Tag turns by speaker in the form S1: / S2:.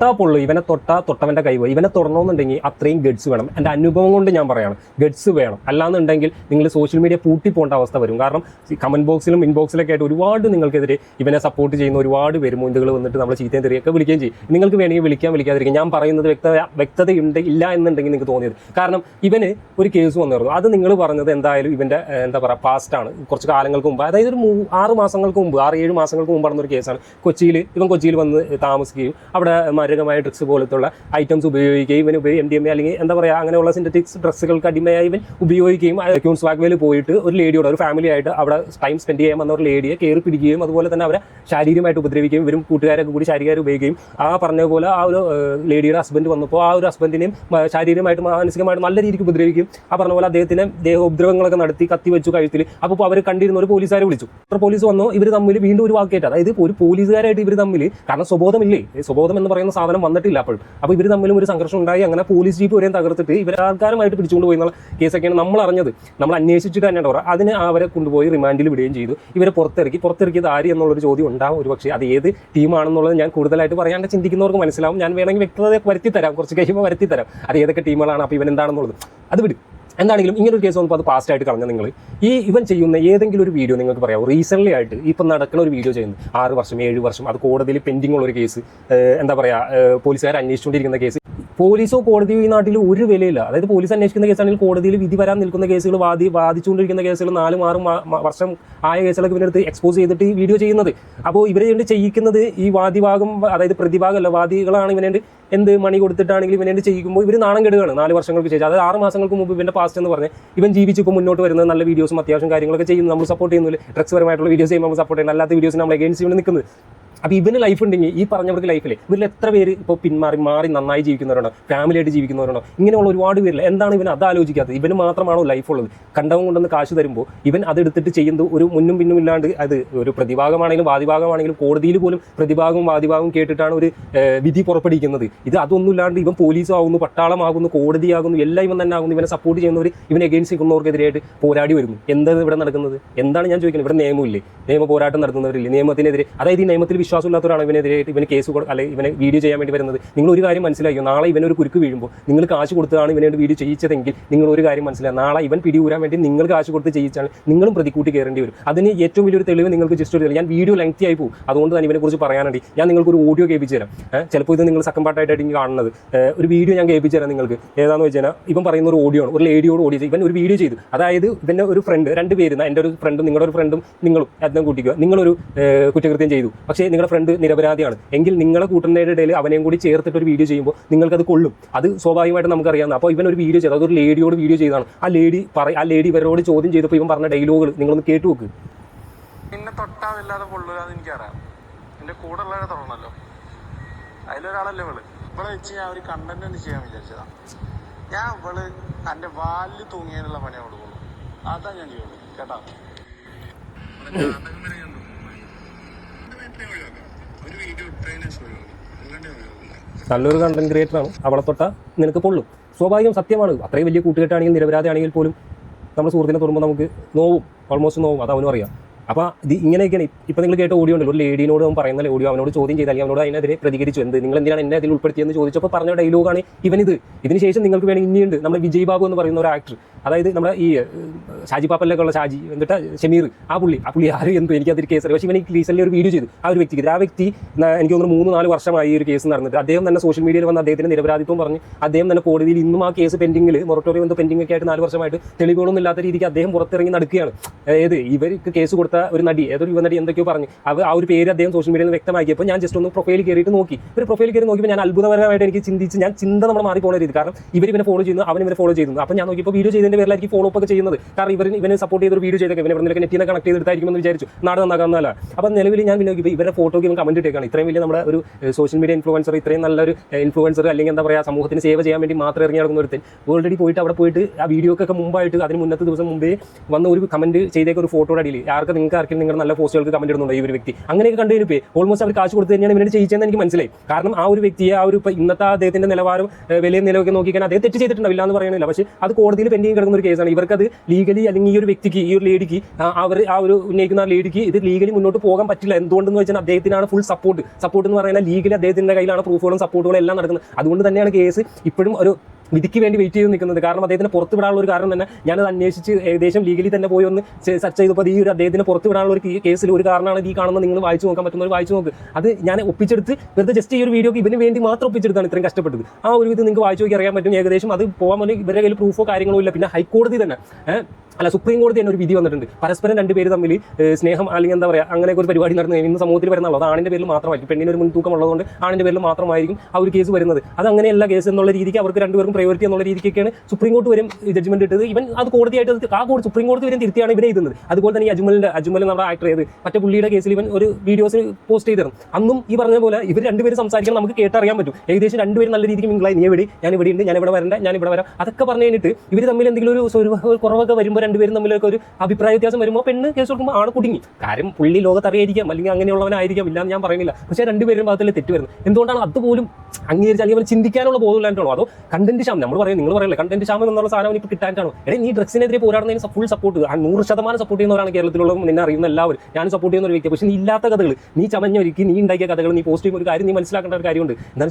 S1: തൊട്ടാ പൊള്ളു. ഇവനെ തൊട്ടാ തൊട്ടവന്റെ കൈ പോയി. ഇവനെ തൊടണമെന്നുണ്ടെങ്കിൽ അത്രയും ഗഡ്സ് വേണം. എന്റെ അനുഭവം കൊണ്ട് ഞാൻ പറയാണ് ഗഡ്സ് വേണം. അല്ലാന്നുണ്ടെങ്കിൽ നിങ്ങൾ സോഷ്യൽ മീഡിയ പൂട്ടി പോകേണ്ട അവസ്ഥ വരും. കാരണം കമന്റ് ബോക്സിലും ഇൻബോക്സിലൊക്കെ ആയിട്ട് ഒരുപാട് നിങ്ങൾക്കെതിരെ ഇവനെ സപ്പോർട്ട് ചെയ്യുന്ന ഒരുപാട് പേര് മുന്തുകൾ വന്നിട്ട് നമ്മൾ ചീത്തയും തിരിയൊക്കെ വിളിക്കുകയും ചെയ്യും. നിങ്ങൾക്ക് വേണമെങ്കിൽ വിളിക്കാൻ വിളിക്കാതിരിക്കും. ഞാൻ പറയുന്നത് വ്യക്തത വ്യക്തതയുണ്ട് ഇല്ല എന്നുണ്ടെങ്കിൽ നിങ്ങൾക്ക് തോന്നിയത്. കാരണം ഇവന് ഒരു കേസ് വന്നിരുന്നു അത് നിങ്ങൾ പറഞ്ഞത് എന്തായാലും ഇവന്റെ എന്താ പറയുക പാസ്റ്റാണ് കുറച്ച് കാലങ്ങൾക്ക് മുമ്പ്. അതായത് ഒരു ആറ് മാസങ്ങൾക്ക് മുമ്പ് ആറ് ഏഴ് മാസങ്ങൾക്ക് മുമ്പ് നടന്ന ഒരു കേസാണ് കൊച്ചിയിൽ ഇവൻ കൊച്ചിയിൽ വന്ന് താമസിക്കുകയും അവിടെ മാരകമായ ഡ്രഗ്സ് പോലത്തുള്ള ഐറ്റംസ് ഉപയോഗിക്കുകയും ഇവന് ഉപയോഗി എം ഡി എം എ അല്ലെങ്കിൽ എന്താ പറയുക അങ്ങനെയുള്ള സിന്തറ്റിക്സ് ഡ്രസ്സുകൾക്ക് അടിമയായി ഇവൻ ഉപയോഗിക്കുകയും ക്യൂൺസ് വാഗ്വേയിൽ പോയിട്ട് ഒരു ലേഡിയോട് ഒരു ഫാമിലി ആയിട്ട് അവിടെ ടൈം സ്പെൻഡ് ചെയ്യാൻ വന്ന ഒരു ലേഡിയെ കയറി പിടിക്കുകയും അതുപോലെ തന്നെ അവരെ ശാരീരികമായിട്ട് ഉപദ്രവിക്കുകയും ഇവരും കൂട്ടുകാരൊക്കെ കൂടി ശാരീരികമായി ഉപയോഗിക്കുകയും ആ പറഞ്ഞ പോലെ ആ ഒരു ലേഡിയുടെ ഹസ്ബൻഡ് വന്നപ്പോൾ ആ ഒരു ഹസ്ബൻഡിനെയും ശാരീരികമായിട്ട് മാനസികമായിട്ട് നല്ല രീതിക്ക് ഉപദ്രവിക്കും ആ പറഞ്ഞ പോലെ അദ്ദേഹത്തിന് ദേഹ ഉപദ്രവങ്ങളൊക്കെ നടത്തി കത്തി വെച്ചു കഴുത്തിൽ. അപ്പോൾ അവർ കണ്ടിരുന്ന ഒരു പോലീസുകാരെ വിളിച്ചു. അപ്പോൾ പോലീസ് വന്നു ഇവർ തമ്മിൽ വീണ്ടും ഒരു വാക്കേറ്റ്. അതായത് ഒരു പോലീസുകാരായിട്ട് ഇവർ തമ്മിൽ കാരണം സ്വബോധമില്ലേ? സ്വബോധം എന്ന് പറയുന്ന സാധനം വന്നിട്ടില്ല അപ്പോഴും അപ്പോൾ ഇവർ തമ്മിലും ഒരു സംഘർഷം ഉണ്ടായി. അങ്ങനെ പോലീസ് ജീപ്പ് വരെയും തകർത്തിട്ട് ഇവർ ആൾക്കാരുമായിട്ട് പിടിച്ചുകൊണ്ട് പോയി എന്നുള്ള കേസൊക്കെയാണ് നമ്മൾ അറിഞ്ഞത്. നമ്മൾ അന്വേഷിച്ചിട്ട് തന്നെ പറയുക അതിന് അവരെ കൊണ്ടുപോയി റിമാൻഡിൽ വിടുകയും ചെയ്തു. ഇവരെ പുറത്തിറക്കി. പുറത്തിറക്കിയത് ആര് എന്നുള്ളൊരു ചോദ്യം ഉണ്ടാവും. ഒരു പക്ഷേ അത് ഏത് ടീമാണെന്നുള്ളത് ഞാൻ കൂടുതലായിട്ട് പറയാണ്ട് ചിന്തിക്കുന്നവർക്ക് മനസ്സിലാവും. ഞാൻ വേണമെങ്കിൽ വ്യക്തത വരുത്തി തരാം കുറച്ച് കഴിയുമ്പോൾ വരുത്തി തരാം അത് ഏതൊക്കെ ടീമുകളാണ് അപ്പോൾ ഇവൻ എന്താണെന്നുള്ളത്. അത് വിടും. എന്താണെങ്കിലും ഇങ്ങനൊരു കേസ് വന്നപ്പോൾ അത് പാസ്റ്റ് ആയിട്ട് കളഞ്ഞ നിങ്ങൾ ഈ ഇവൻ ചെയ്യുന്ന ഏതെങ്കിലും ഒരു വീഡിയോ നിങ്ങൾക്ക് പറയാം റീസെന്റ്ലി ആയിട്ട് ഇപ്പം നടക്കുന്ന ഒരു വീഡിയോ ചെയ്യുന്നത്. ആറ് വർഷം ഏഴ് വർഷം അത് കോടതിയിൽ പെൻഡിങ് ഉള്ള ഒരു കേസ് എന്താ പറയുക പോലീസുകാർ അന്വേഷിച്ചുകൊണ്ടിരിക്കുന്ന കേസ് പോലീസോ കോടതിയോ ഈ നാട്ടിൽ ഒരു വിലയില്ല. അതായത് പോലീസ് അന്വേഷിക്കുന്ന കേസാണെങ്കിൽ കോടതിയിൽ വിധി വരാൻ നിൽക്കുന്ന കേസുകൾ വാദി വാദിച്ചുകൊണ്ടിരിക്കുന്ന കേസുകൾ നാലും ആറും വർഷം ആയ കേസുകളൊക്കെ ഇവരെടുത്ത് എക്സ്പോസ് ചെയ്തിട്ട് ഈ വീഡിയോ ചെയ്യുന്നത്. അപ്പോൾ ഇവരെ വേണ്ടി ചെയ്യിക്കുന്നത് ഈ വാദിഭാഗം അതായത് പ്രതിഭാഗമല്ല വാദികളാണ് ഇവനെ എന്ത് മണി കൊടുത്തിട്ടാണെങ്കിൽ ഇവനെ ചെയ്യിക്കുമ്പോൾ ഇവർ നാണം കെടുകയാണ് നാല് വർഷങ്ങൾക്ക് ശേഷം. അതായത് ആറ് മാസങ്ങൾക്ക് മുമ്പ് ഇവന്റെ പാസ്റ്റ് എന്ന് പറഞ്ഞ് ഇവൻ ജീവിച്ച് ഇപ്പോൾ മുന്നോട്ട് വരുന്നത് നല്ല വീഡിയോസും അത്യാവശ്യം കാര്യങ്ങളൊക്കെ ചെയ്യുന്നു. നമ്മൾ സപ്പോർട്ട് ചെയ്യുന്നില്ല ഡ്രഗ്സ് പരമായിട്ടുള്ള വീഡിയോസ് ചെയ്യുമ്പോൾ നമ്മൾ സപ്പോർട്ട് ചെയ്യുന്നത് അല്ലാത്ത വീഡിയോസ് നമ്മൾ എഗൈൻസ്റ്റ് കൊണ്ട് നിൽക്കുന്നത്. അപ്പോൾ ഇവന് ലൈഫ് ഉണ്ടെങ്കിൽ ഈ പറഞ്ഞവർക്ക് ലൈഫിൽ ഇവരിൽ എത്ര പേര് ഇപ്പോൾ പിന്മാറി മാറി നന്നായി ജീവിക്കുന്നവരുണ്ടോ ഫാമിലി ആയിട്ട് ജീവിക്കുന്നവരുണ്ടോ ഇങ്ങനെയുള്ള ഒരുപാട് പേരില്ല എന്താണ് ഇവൻ അത് ആലോചിക്കാത്തത്? ഇവന് മാത്രമാണോ ലൈഫ് ഉള്ളത്? കണ്ടവൻ കൊണ്ടുവന്ന് കാശ് തരുമ്പോൾ ഇവൻ അതെടുത്തിട്ട് ചെയ്യുന്നത് ഒരു മുന്നും പിന്നും ഇല്ലാണ്ട് അത് ഒരു പ്രതിഭാഗമാണെങ്കിലും വാദിഭാഗമാണെങ്കിലും കോടതിയിൽ പോലും പ്രതിഭാഗവും വാദിഭാഗവും കേട്ടിട്ടാണ് ഒരു വിധി പുറപ്പെടുവിക്കുന്നത്. ഇത് അതൊന്നും ഇല്ലാണ്ട് ഇവൻ പോലീസും ആകുന്നു പട്ടാളമാകുന്നു കോടതിയാകുന്നു എല്ലാം ഇവൻ തന്നെ ആകുന്നു ഇവനെ സപ്പോർട്ട് ചെയ്യുന്നവർ ഇവനെ എഗെയിൻസ്റ്റ് നിൽക്കുന്നവർക്കെതിരായിട്ട് പോരാടി വരുന്നു. എന്താണ് ഇവിടെ നടക്കുന്നത്? എന്താണ് ഞാൻ ചോദിക്കുന്നത്? ഇവിടെ നിയമമില്ലേ? നിയമ പോരാട്ടം നടത്തുന്നവരില്ലേ? നിയമത്തിനെതിരെ അതായത് ഈ നിയമത്തിൽ വിശ്വാസമില്ലാത്തവരാണ് ഇവനെതിരായിട്ട് ഇവന് കേസ് അല്ലെങ്കിൽ ഇവനെ വീഡിയോ ചെയ്യാൻ വേണ്ടി വരുന്നത്. നിങ്ങൾ ഒരു കാര്യം മനസ്സിലായോ? നാളെ ഇവനൊരു കുരുക്ക് വീഴുമ്പോൾ നിങ്ങൾ കാശ് കൊടുത്തതാണ് ഇവനോട് വീഡിയോ ചെയ്യിച്ചതെങ്കിൽ നിങ്ങൾ ഒരു കാര്യം മനസ്സിലാക്കുക നാളെ ഇവൻ പിടികൂരാൻ വേണ്ടി നിങ്ങൾ കാശ് കൊടുത്ത് ചെയ്യിച്ചാൽ നിങ്ങളും പ്രതിക്കൂട്ടി കയറേണ്ടി വരും. അതിന് ഏറ്റവും വലിയൊരു തെളിവ് നിങ്ങൾക്ക് ജസ്റ്റ് ഒരു. ഞാൻ വീഡിയോ ലെങ്തി ആയി പോകും. അതുകൊണ്ട് തന്നെ ഇവനെ കുറിച്ച് പറയാനുണ്ട് ഞാൻ നിങ്ങൾക്ക് ഒരു ഓഡിയോ കേൾപ്പിച്ചു തരാം. ചിലപ്പോൾ ഇത് നിങ്ങൾ സെക്കൻഡ് പാർട്ടായിട്ടായിരിക്കും കാണുന്നത്. ഒരു വീഡിയോ ഞാൻ കേൾപ്പിച്ചു തരാം നിങ്ങൾക്ക്. ഏതാണെന്ന് വെച്ച് കഴിഞ്ഞാൽ ഇവൻ പറയുന്ന ഒരു ഓഡിയോ ആണ്. ഒരു ലേഡിയോട് ഓഡിയോ ഇവൻ ഒരു വീഡിയോ ചെയ്തു. അതായത് ഇവന്റെ ഒരു ഫ്രണ്ട് രണ്ട് പേര് എന്റെ ഒരു ഫ്രണ്ടും നിങ്ങളുടെ ഒരു ഫ്രണ്ടും നിങ്ങളും അദ്ദേഹം കൂട്ടിക്കുക. നിങ്ങളൊരു കുറ്റകൃത്യം ചെയ്തു. പക്ഷേ നിങ്ങളുടെ ഫ്രണ്ട് നിരപരാധിയാണ്. എങ്കിൽ നിങ്ങളെ കൂട്ടുന്നതിന്റെ ഇടയിൽ അവനെയും കൂടി ചേർത്തിട്ട് ഒരു വീഡിയോ ചെയ്യുമ്പോൾ നിങ്ങൾക്കത് കൊള്ളും. അത് സ്വാഭാവികമായിട്ട് നമുക്കറിയാവുന്ന അപ്പോൾ ഇവൻ ഒരു വീഡിയോ ചെയ്തു. അതൊരു ലേഡിയോട് വീഡിയോ ചെയ്തതാണ്. ആ ലേഡി പറ ആ ലേഡി ഇവരോട് ചോദ്യം ചെയ്തപ്പോൾ ഇവൻ പറഞ്ഞ ഡയലോഗുകൾ നിങ്ങളൊന്ന് കേട്ടു നോക്ക്.
S2: പിന്നെ തൊട്ടാവില്ലാതെ പൊള്ളുകയെന്ന് എനിക്കറിയാം. എന്റെ കൂടെ ഉള്ളവരെ തുടങ്ങണല്ലോ അതിലൊരാളല്ലേ ഇവൾ. ഇവളെ വെച്ച് ഞാൻ ഒരു കണ്ടന്റ് ഒന്ന് ചെയ്യാൻ വിചാരിച്ചതാണ് ഞാൻ ഇവൾ എന്റെ വാലിൽ തൂങ്ങിയതിനുള്ള പണി കൊടുക്കുള്ളൂ. അതാ ഞാൻ ചെയ്യുള്ളൂ കേട്ടാ ഒരു വീഡിയോ ഇട്ടതിനെ അല്ലാണ്ട്
S1: നല്ലൊരു കണ്ടന്റ് ക്രിയേറ്റർ ആണ്. അവളെ തൊട്ട നിനക്ക് പൊള്ളും. സ്വാഭാവികം സത്യമാണ്. അത്രയും വലിയ കൂട്ടുകെട്ടാണെങ്കിൽ നിരപരാധിയാണെങ്കിൽ പോലും നമ്മുടെ സുഹൃത്തിനെ തൊടുമ്പോൾ നമുക്ക് നോവും. ഓൾമോസ്റ്റ് നോവും. അത് അവനും അറിയാം. അപ്പോൾ ഇത് ഇങ്ങനെയൊക്കെയാണ്. ഇപ്പൊ നിങ്ങൾ കേട്ട ഓഡിയോ ഉണ്ടല്ലോ. ഒരു ലേഡിനോട് അവൻ പറയുന്ന ഓഡിയോ അവനോട് ചോദ്യം ചെയ്താൽ അല്ലെങ്കിൽ അവനോട് അതിനെതിരെ പ്രതികരിച്ചു. എന്ത്? നിങ്ങൾ എന്തിനാണ് എന്നെ അതിൽ ഉൾപ്പെടുത്തിയെന്ന് ചോദിച്ചപ്പോൾ പറഞ്ഞ ഡയലോഗാണ് ഇവനിത്. ഇതിന് ശേഷം നിങ്ങൾക്ക് വേണമെങ്കിൽ ഇനിയുണ്ട്. നമ്മുടെ വിജയ് ബാബു എന്ന് പറയുന്ന ഒരു ആക്ടർ അതായത് നമ്മുടെ ഈ ഷാജി പാപ്പലിലൊക്കെ ഉള്ള ഷാജി എന്നിട്ട് ഷമീർ ആ പുള്ളി ആ പുള്ളി ആരും എന്തോ എനിക്കതൊരു കേസ് പക്ഷേ ഇവൻ റീസെന്റ് ഒരു വീഡിയോ ചെയ്തു. ആ ഒരു വ്യക്തിക്ക് ആ വ്യക്തി എനിക്ക് തോന്നുന്നു മൂന്ന് നാല് വർഷമായി ഈ ഒരു കേസ് നടന്നിട്ട്. അദ്ദേഹം തന്നെ സോഷ്യൽ മീഡിയയിൽ വന്ന് അദ്ദേഹത്തിന് നിരപരാധിത്വം പറഞ്ഞ്. അദ്ദേഹം തന്നെ കോടതിയിൽ ഇന്നും ആ കേസ് പെൻഡിങ്ങിൽ മൊറട്ടോറിയം എന്തോ പെൻഡിംഗ് ഒക്കെ ആയിട്ട് നാല് വർഷമായിട്ട് തെളിവുകളൊന്നും ഇല്ലാത്ത രീതിക്ക് അദ്ദേഹം പുറത്തിറങ്ങി നടക്കുകയാണ്. അതായത് ഇവർക്ക് കേസ് കൊടുത്ത ഒരു നടി ഏതൊരു യുവനടി എന്തൊക്കെയോ പറഞ്ഞു. അത് ആ ഒരു പേര് അദ്ദേഹം സോഷ്യൽ മീഡിയയിൽ വ്യക്തമാക്കിയപ്പോൾ ഞാൻ ജസ്റ്റ് ഒന്ന് പ്രൊഫൈൽ കയറിയിട്ട് നോക്കി. ഒരു പ്രൊഫൈൽ കയറി നോക്കിയപ്പോൾ ഞാൻ അത്ഭുതപരമായിട്ട് എനിക്ക് ചിന്തിച്ച് ഞാൻ ചിന്ത നമ്മൾ മാറിപ്പോണ രീതി. കാരണം ഇവർ ഇവനെ ഫോളോ ചെയ്യുന്നു അവൻ ഇവരെ ഫോളോ ചെയ്യുന്നു. അപ്പോൾ ഞാൻ നോക്കിയപ്പോൾ വീഡിയോ ചെയ്തതിന്റെ പേരിലായിരിക്കും ഫോളോ ഒക്കെ ചെയ്യുന്നത്. കാരണം ഇവർ ഇവനെ സപ്പോർട്ട് ചെയ്തൊരു വീഡിയോ ചെയ്തൊക്കെ. ഇവനെ ഇവിടെ നെറ്റിനെ കണക്ട് ചെയ്തെടുത്തായിരിക്കുമെന്ന് വിചാരിച്ചു. നാട് നന്നാക്കാന്നല്ല അപ്പോൾ നിലവിൽ ഞാൻ പിന്നെ ഇവരുടെ ഫോട്ടോക്ക് ഇവൻ കമന്റ് ഇട്ടേക്കാണ്. ഇത്രയും വലിയ നമ്മുടെ ഒരു സോഷ്യൽ മീഡിയ ഇൻഫ്ലുവൻസർ ഇത്രയും നല്ലൊരു ഇൻഫ്ലുവൻസർ അല്ലെങ്കിൽ എന്താ പറയുക സമൂഹത്തിന് സേവ ചെയ്യാൻ വേണ്ടി മാത്രം ഇറങ്ങി നടക്കുന്ന ഒരുത്തൻ. ഓൾറെഡി പോയിട്ട് അവിടെ പോയിട്ട് ആ വീഡിയോക്കൊക്കെ മുമ്പായിട്ട് അതിന് മുന്നത്തെ ദിവസം മുമ്പേ വന്ന ഒരു കമന്റ് ചെയ്തേക്ക ഒരു ഫോട്ടോയുടെ അടിയിൽ. ആർക്ക് നിങ്ങൾ നിങ്ങൾക്ക് ആർക്കും നിങ്ങളുടെ നല്ല പോസ്റ്റുകൾക്ക് കമന്റ് ഇടുന്നുണ്ടോ ഈ ഒരു വ്യക്തി? അങ്ങനെയൊക്കെ കണ്ടു കഴിഞ്ഞപ്പോൾ ഓൾമോസ്റ്റ് അവർ കാശ് കൊടുത്ത് തന്നെയാണ് ഇവരുടെ ചെയ്യിച്ചതെന്ന് എനിക്ക് മനസ്സിലായി. കാരണം ആ ഒരു വ്യക്തിയെ ആ ഒരു ഇന്നത്തെ അദ്ദേഹത്തിന്റെ നിലവാരം വലിയ നിലവൊക്കെ നോക്കിക്കാൻ അദ്ദേഹം തെറ്റ് ചെയ്തിട്ടുണ്ടാവില്ല എന്ന് പറയുന്നില്ല പക്ഷേ അത് കോടതിയിൽ പെൻഡിങ് കിടക്കുന്ന ഒരു കേസാണ് അത് ലീഗലി അല്ലെങ്കിൽ ഈ ഒരു വ്യക്തിക്ക് ഈ ഒരു ലേഡിക്ക് അവർ ആ ഒരു ഉന്നയിക്കുന്ന ലേഡിക്ക് ഇത് ലീഗലി മുന്നോട്ട് പോകാൻ പറ്റില്ല. എന്തുകൊണ്ടെന്ന് വെച്ചാൽ അദ്ദേഹത്തിനാണ് ഫുൾ സപ്പോർട്ട് സപ്പോർട്ട് എന്ന് പറയുന്നത് ലീഗലി അദ്ദേഹത്തിന്റെ കയ്യിലാണ് പ്രൂഫുകളും സപ്പോർട്ടുകളും എല്ലാം നടക്കുന്നത്. അതുകൊണ്ട് തന്നെയാണ് കേസ് ഇപ്പോഴും ഒരു വിധിക്ക് വേണ്ടി വെയിറ്റ് ചെയ്ത് നിൽക്കുന്നത്. കാരണം അദ്ദേഹത്തിന് പുറത്ത് വിടാനുള്ള ഒരു കാരണം തന്നെ ഞാനത് അന്വേഷിച്ച് ഏകദേശം ലീഗലി തന്നെ പോയി ഒന്ന് സെർച്ച് ചെയ്തപ്പോൾ ഈ ഒരു അദ്ദേഹത്തിന് പുറത്ത് വിടാനുള്ള ഒരു കേസിൽ ഒരു കാരണമാണ് ഈ കാണുന്നത്. നിങ്ങൾ വായിച്ചു നോക്കാൻ പറ്റുന്നവർ വായിച്ചു നോക്ക്. അത് ഞാൻ ഒപ്പിച്ചെടുത്ത് വെറുതെ ജസ്റ്റ് ഈ ഒരു വീഡിയോക്ക് ഇവന് വേണ്ടി മാത്രം ഒപ്പിച്ചെടുത്താണ് ഇത്രയും കഷ്ടപ്പെട്ടത്. ആ ഒരു ഇത് നിങ്ങൾക്ക് വായിച്ചു നോക്കി അറിയാൻ പറ്റും. ഏകദേശം അത് പോകാൻ വേണ്ടി ഇവരുടെ കയ്യിൽ പ്രൂഫോ കാര്യങ്ങളോ ഇല്ല. പിന്നെ ഹൈക്കോടതി തന്നെ അല്ല സുപ്രീം കോടതി തന്നെ ഒരു വിധി വന്നിട്ടുണ്ട്. പരസ്പരം രണ്ടുപേര് തമ്മിൽ സ്നേഹം അല്ലെങ്കിൽ എന്താ പറയുക അങ്ങനെ ഒരു പരിപാടി നടന്നു ഇന്ന് സമൂഹത്തിൽ വരുന്നുള്ളൂ അത് ആണിന്റെ പേരിൽ മാത്രമായിരിക്കും. പെണ്ണിന് ഒരു മുൻതൂക്കം ഉള്ളതുകൊണ്ട് ആണിന്റെ പേരിൽ മാത്രമായിരിക്കും ആ ഒരു കേസ് വരുന്നത്. അത് അങ്ങനെയല്ല കേസ് എന്നുള്ള രീതിക്ക് അവർക്ക് രണ്ടുപേർക്കും പ്രയോറിറ്റി എന്നുള്ള രീതിക്കൊക്കെയാണ് സുപ്രീം കോടതി വരും ജഡ്ജ്മെന്റ് ഇട്ടത്. ഇവൻ അത് കോടതിയായിട്ട് ആ കോടതി സുപ്രീം കോടതി വരും തിരുത്തിയാണ് ഇവരെ എഴുതുന്നത് അതുപോലെ തന്നെ ഈ അജ്മലിന്റെ അജ്മൽ നമ്മുടെ ആക്ടർ ചെയ്ത് മറ്റേ പുള്ളിയുടെ കേസിൽ ഇവൻ ഒരു വീഡിയോസ് പോസ്റ്റ് ചെയ്തിരുന്നു. അന്നും ഈ പറഞ്ഞ പോലെ ഇവർ രണ്ടുപേരും സംസാരിക്കാൻ നമുക്ക് കേട്ടറിയാൻ പറ്റും. ഏകദേശം രണ്ടുപേരും നല്ല രീതിക്ക് മിങ്കിളായി. നീ എവിടെ? ഞാൻ ഇവിടെ ഉണ്ട് ഞാൻ ഇവിടെ വരണ്ട ഞാൻ ഇവിടെ വരാം. അതൊക്കെ പറഞ്ഞു കഴിഞ്ഞിട്ട് ഇവർ തമ്മിൽ എന്തെങ്കിലും ഒരു കുറവൊക്കെ വരുമ്പോൾ രണ്ടുപേരും തമ്മിലൊക്കെ ഒരു അഭിപ്രായ വ്യത്യാസം വരുമ്പോൾ പെണ്ണ് കേസ് കൊടുക്കുമ്പോൾ ആണ് കുടുങ്ങി. കാര്യം പുള്ളി ലോകത്ത് അറിയായിരിക്കാം അല്ലെങ്കിൽ അങ്ങനെയുള്ളവനായിരിക്കാം ഇല്ലാന്ന് ഞാൻ പറയുന്നില്ല. പക്ഷേ രണ്ടുപേരും ഭാഗത്തിൽ തെറ്റ് വരുന്നത് എന്തുകൊണ്ടാണ് അതുപോലും അംഗീകരിച്ച് അല്ലെങ്കിൽ അവർ ചിന്തിക്കാനുള്ള ബോധമില്ലാണ്ടാണോ അതോ കണ്ടന്റ് ക്ഷാമം നമ്മൾ പറയും നിങ്ങൾ പറയല്ലേ കണ്ടന്റ് ക്ഷാമം എന്നുള്ള സാധനം ഇപ്പോൾ കിട്ടാനാണോ എടേ നീ ഡ്രഗ്സിനെതിരെ പോരാടുന്നതിന് ഫുൾ സപ്പോർട്ട് നൂറ് ശതമാനം സപ്പോർട്ട് ചെയ്യുന്നവരാണ് കേരളത്തിലുള്ളതും നിന്നെ അറിയുന്ന എല്ലാവരും. ഞാൻ സപ്പോർട്ട് ചെയ്യുന്ന ഒരു വ്യക്തി പക്ഷേ നീ ഇല്ലാത്ത കഥകൾ നീ ചമഞ്ഞൊരുക്കി നീ ഉണ്ടാക്കിയ കഥകൾ നീ പോസ്റ്റ് ചെയ്യുമ്പോൾ ഒരു കാര്യം നീ മനസ്സിലാക്കേണ്ട ഒരു കാര്യമുണ്ട്. എന്താ